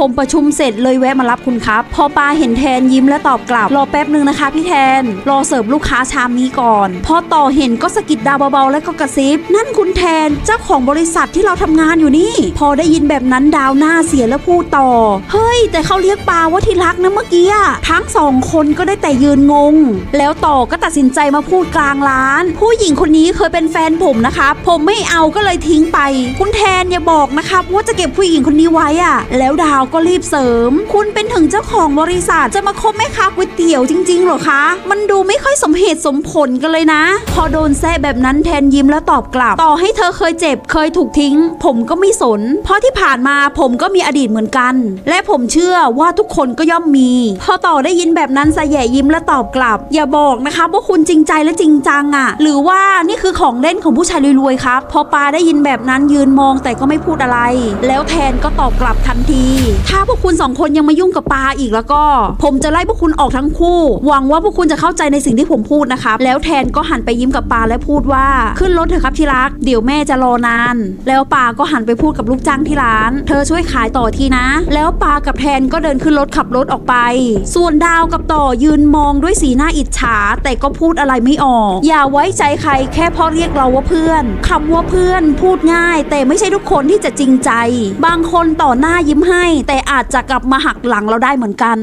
ผมประชุมเสร็จเลยแวะมารับคุณครับ พอปาเห็นแทนยิ้มและตอบกลับ รอแป๊บหนึ่งนะคะพี่แทน รอเสิร์ฟลูกค้าชามนี้ก่อน พอต่อเห็นก็สะกิดดาวเบาๆและก็กระซิบ นั่นคุณแทนเจ้าของบริษัทที่เราทำงานอยู่นี่ พอได้ยินแบบนั้นดาวหน้าเสียแล้วพูดต่อ เฮ้ย แต่เขาเรียกปาว่าที่รักนะเมื่อกี้ทั้งสองคนก็ได้แต่ยืนงง แล้วต่อก็ตัดสินใจมาพูดกลางร้าน ผู้หญิงคนนี้เคยเป็นแฟนผมนะครับผมไม่เอาก็เลยทิ้งไป คุณแทนอย่าบอกนะครับว่าจะเก็บผู้หญิงคนนี้ไว้อะแล้วดาวก็รีบเสริม คุณเป็นถึงเจ้าของบริษัทจะมาคบแม่ค้าก๋วยเตี๋ยวจริงๆหรอคะ มันดูไม่ค่อยสมเหตุสมผลกันเลยนะ พอโดนแซะแบบนั้นแทนยิ้มแล้วตอบกลับ ต่อให้เธอเคยเจ็บเคยถูกทิ้ง ผมก็ไม่สน เพราะที่ผ่านมาผมก็มีอดีตเหมือนกัน และผมเชื่อว่าทุกคนก็ย่อมมี พอต่อได้ยินแบบนั้นสะแย่ยิ้มและตอบกลับ อย่าบอกนะคะว่าคุณจริงใจและจริงจังอะ่ะ หรือว่านี่คือของเล่นของผู้ชายรวยๆครับ พอปาได้ยินแบบนั้นยืนมองแต่ก็ไม่พูดอะไร แล้วแทนก็ตอบกลับทันทีถ้าพวกคุณสองคนยังมายุ่งกับปาอีกแล้วก็ ผมจะไล่พวกคุณออกทั้งคู่ หวังว่าพวกคุณจะเข้าใจในสิ่งที่ผมพูดนะครับแล้วแทนก็หันไปยิ้มกับปาและพูดว่าขึ้นรถเถอะครับที่รัก เดี๋ยวแม่จะรอนาน แล้วปาก็หันไปพูดกับลูกจ้างที่ร้าน เธอช่วยขายต่อทีนะ แล้วปากับแทนก็เดินขึ้นรถขับรถออกไป ส่วนดาวกับต่อยืนมองด้วยสีหน้าอิจฉา แต่ก็พูดอะไรไม่ออก อย่าไว้ใจใครแค่เพอเรียกเราว่าเพื่อนคำว่าเพื่อน พูดง่าย แต่ไม่ใช่ทุกคนที่จะจริงใจ บางคนต่อหน้ายิ้มให้แต่อาจจะกลับมาหักหลังเราได้เหมือนกัน